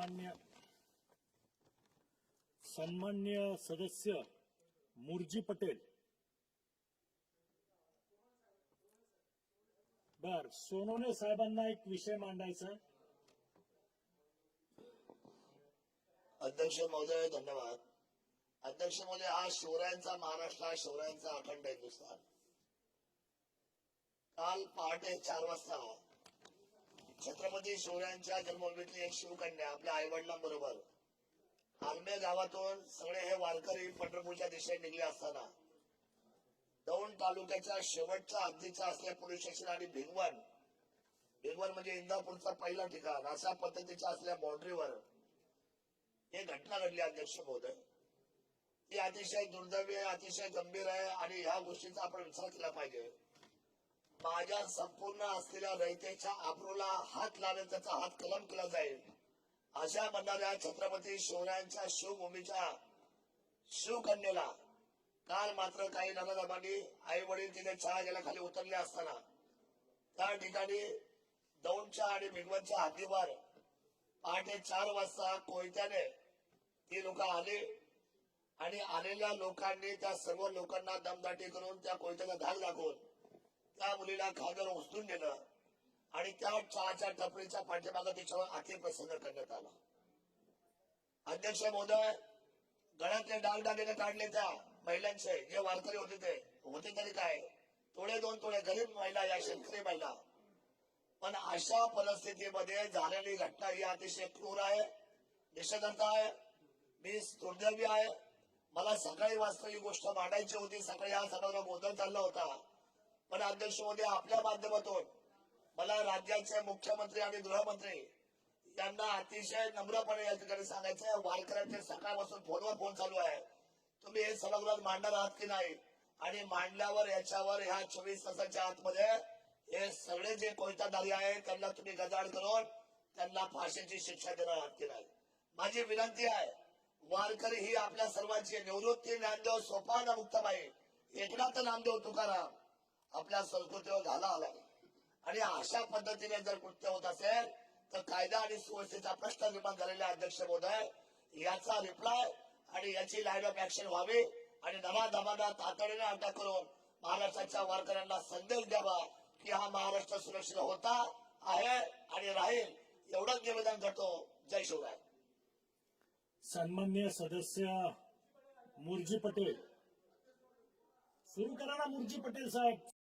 सन्मान्य सन्मान्य सदस्य मुरजी पटेल. बर सोनोने साहेबांना एक विषय मांडायचा अध्यक्ष महोदय धन्यवाद. अध्यक्ष महोदय हा शौर्यांचा महाराष्ट्र हा शौर्यांचा अखंड हिंदुस्थान. काल पहाटे चार वाजता छत्रपती शिवरायांच्या जन्मभूमीतली एक शिवकन्या आपल्या आईवडिलांबरोबर. आलमे गावातून सगळे हे वारकरी पंढरपूरच्या दिशेने निघले असताना. दौंड तालुक्याच्या शेवटचा हद्दीचा असलेल्या पोलीस स्टेशन आणि भिगवण. भिगवण म्हणजे इंदापूरचं पहिलं ठिकाण अशा पद्धतीच्या असलेल्या बाउंड्रीवर हे घटना घडली अध्यक्ष महोदय. ती अतिशय दुर्दैवी अतिशय गंभीर आहे आणि ह्या गोष्टीचा आपण विचार केला पाहिजे. माझ्या संपूर्ण असलेल्या रयतेच्या आबरूला हात लावेल त्याचा हात कलम केला जाईल. अशा म्हणणाऱ्या छत्रपती शिवरायांच्या शिवभूमीच्या शिवकन्येला काल मात्र काही नानाबाबांनी आई वडील तिथे चहा गेल्या खाली उतरले असताना. त्या ठिकाणी दौंडच्या आणि भिगवणच्या हद्दीवर पहाटे चार वाजता कोयत्याने ती लोक आली आणि आलेल्या लोकांनी त्या सर्व लोकांना दमदाटी करून त्या कोयत्याचा धाक दाखवून त्या मुलीला घागर उचलून देणं आणि त्या चहाच्या टपरीच्या पाठीमागं तिच्यावर प्रसंग करण्यात आला. अध्यक्ष महोदय गळ्यातले डागडागिने काढले त्या महिलांचे. जे वारकरी होते ते. होते तरी काय? थोडे दोन थोडे गरीब महिला या शेतकरी महिला. पण अशा परिस्थितीमध्ये झालेली घटना ही अतिशय क्रूर आहे निषेधार्थ आहे. मी दुर्दैवी आहे. मला सकाळी वाजता ही गोष्ट मांडायची होती. सकाळी हा सगळा गोंधळ चालला होता. पण अध्यक्ष मोदी आपल्या माध्यमातून मला राज्याचे मुख्यमंत्री आणि गृहमंत्री यांना अतिशय नम्रपणे या ठिकाणी सांगायचं वारकऱ्यांचे सकाळपासून फोनवर फोन चालू आहे. तुम्ही हे सभागृहात मांडणार आहात की नाही? आणि मांडल्यावर याच्यावर ह्या चोवीस तासाच्या आतमध्ये हे सगळे जे कोयताधारी आहेत त्यांना तुम्ही गजाड करून त्यांना फाशीची शिक्षा देणार आहात की नाही? माझी विनंती आहे वारकरी ही आपल्या सर्वांची निवृत्ती ज्ञानदेव सोपान मुक्तबाई. एकनाथ नामदेव तुकाराम. आपल्या संस्कृतीवर घाला आला. आणि अशा पद्धतीने जर कृत्य होत असेल तर कायदा आणि सुव्यवस्थेचा प्रश्न निर्माण झालेला अध्यक्ष महोदय. याचा रिप्लाय आणि याची लाईन ऑफ ऍक्शन व्हावी आणि दमादमाना तातडीने अटक करून महाराष्ट्राच्या वारकऱ्यांना संदेश द्यावा की हा महाराष्ट्र सुरक्षित होता आहे आणि राहील. एवढंच निवेदन करतो. जय शिवराय. सन्मान्य सदस्य मुरजी पटेल. सुरू करा ना मुरजी पटेल साहेब.